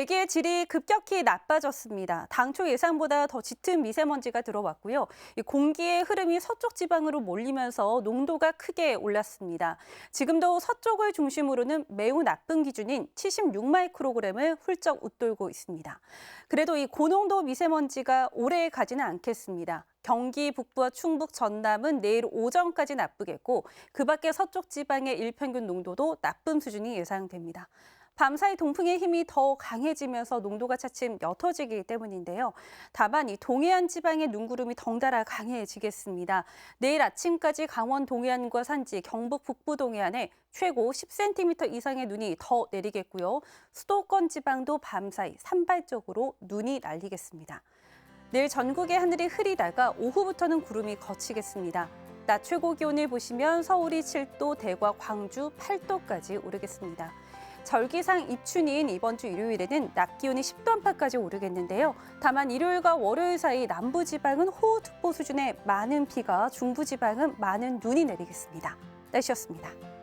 대기의 질이 급격히 나빠졌습니다. 당초 예상보다 더 짙은 미세먼지가 들어왔고요. 이 공기의 흐름이 서쪽 지방으로 몰리면서 농도가 크게 올랐습니다. 지금도 서쪽을 중심으로는 매우 나쁜 기준인 76 마이크로그램을 훌쩍 웃돌고 있습니다. 그래도 이 고농도 미세먼지가 오래 가지는 않겠습니다. 경기 북부와 충북 전남은 내일 오전까지 나쁘겠고 그 밖에 서쪽 지방의 일평균 농도도 나쁨 수준이 예상됩니다. 밤사이 동풍의 힘이 더 강해지면서 농도가 차츰 옅어지기 때문인데요. 다만 이 동해안 지방의 눈구름이 덩달아 강해지겠습니다. 내일 아침까지 강원 동해안과 산지, 경북 북부 동해안에 최고 10cm 이상의 눈이 더 내리겠고요. 수도권 지방도 밤사이 산발적으로 눈이 날리겠습니다. 내일 전국의 하늘이 흐리다가 오후부터는 구름이 거치겠습니다. 낮 최고 기온을 보시면 서울이 7도, 대과, 광주 8도까지 오르겠습니다. 절기상 입춘인 이번 주 일요일에는 낮 기온이 10도 안팎까지 오르겠는데요. 다만 일요일과 월요일 사이 남부 지방은 호우특보 수준의 많은 비가, 중부 지방은 많은 눈이 내리겠습니다. 날씨였습니다.